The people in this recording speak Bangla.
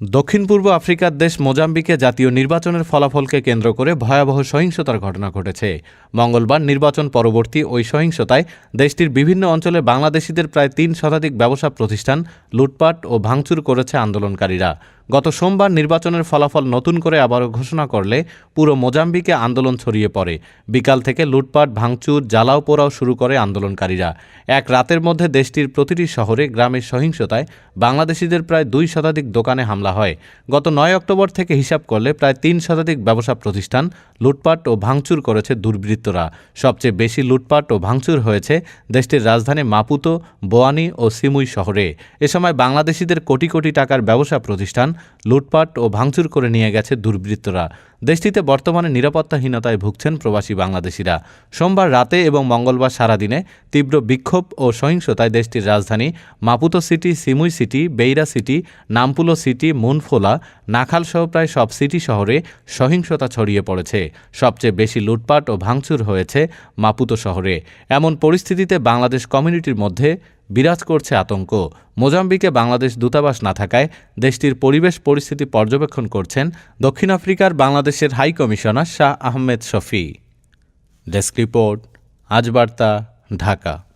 দক্ষিণ পূর্ব আফ্রিকার দেশ মোজাম্বিকে জাতীয় নির্বাচনের ফলাফলকে কেন্দ্র করে ভয়াবহ সহিংসতার ঘটনা ঘটেছে। মঙ্গলবার নির্বাচন পরবর্তী ওই সহিংসতায় দেশটির বিভিন্ন অঞ্চলে বাংলাদেশিদের প্রায় তিন শতাধিক ব্যবসা প্রতিষ্ঠান, লুটপাট ও ভাঙচুর করেছে আন্দোলনকারীরা। গত সোমবার নির্বাচনের ফলাফল নতুন করে আবারও ঘোষণা করলে পুরো মোজাম্বিকে আন্দোলন ছড়িয়ে পড়ে। বিকাল থেকে লুটপাট, ভাঙচুর, জ্বালাও পোড়াও শুরু করে আন্দোলনকারীরা। এক রাতের মধ্যে দেশটির প্রতিটি শহরে গ্রামের সহিংসতায় বাংলাদেশিদের প্রায় দুই শতাধিক দোকানে হামলা হয়। গত নয় অক্টোবর থেকে হিসাব করলে প্রায় তিন শতাধিক ব্যবসা প্রতিষ্ঠান লুটপাট ও ভাঙচুর করেছে দুর্বৃত্তরা। সবচেয়ে বেশি লুটপাট ও ভাঙচুর হয়েছে দেশটির রাজধানী মাপুতো, বোয়ানি ও সিমুই শহরে। এ সময় বাংলাদেশিদের কোটি কোটি টাকার ব্যবসা প্রতিষ্ঠান লুটপাট ও ভাঙচুর করে নিয়ে গেছে দুর্বৃত্তরা। দেশটিতে বর্তমানে নিরাপত্তাহীনতায় ভুগছেন প্রবাসী বাংলাদেশিরা। সোমবার রাতে এবং মঙ্গলবার সারাদিনে তীব্র বিক্ষোভ ও সহিংসতায় দেশটির রাজধানী Maputo city, সিমুই city, Beira city, Nampula city, মুনফোলা নাখালসহ প্রায় সব সিটি শহরে সহিংসতা ছড়িয়ে পড়েছে। সবচেয়ে বেশি লুটপাট ও ভাঙচুর হয়েছে মাপুতো শহরে। এমন পরিস্থিতিতে বাংলাদেশ কমিউনিটির মধ্যে বিরাজ করছে আতঙ্ক। মোজাম্বিকে বাংলাদেশ দূতাবাস না থাকায় দেশটির পরিবেশ পরিস্থিতি পর্যবেক্ষণ করছেন দক্ষিণ আফ্রিকার বাংলাদেশের high commissioner Shah Ahmed Shafi. Desk report, Ajbarta, Dhaka.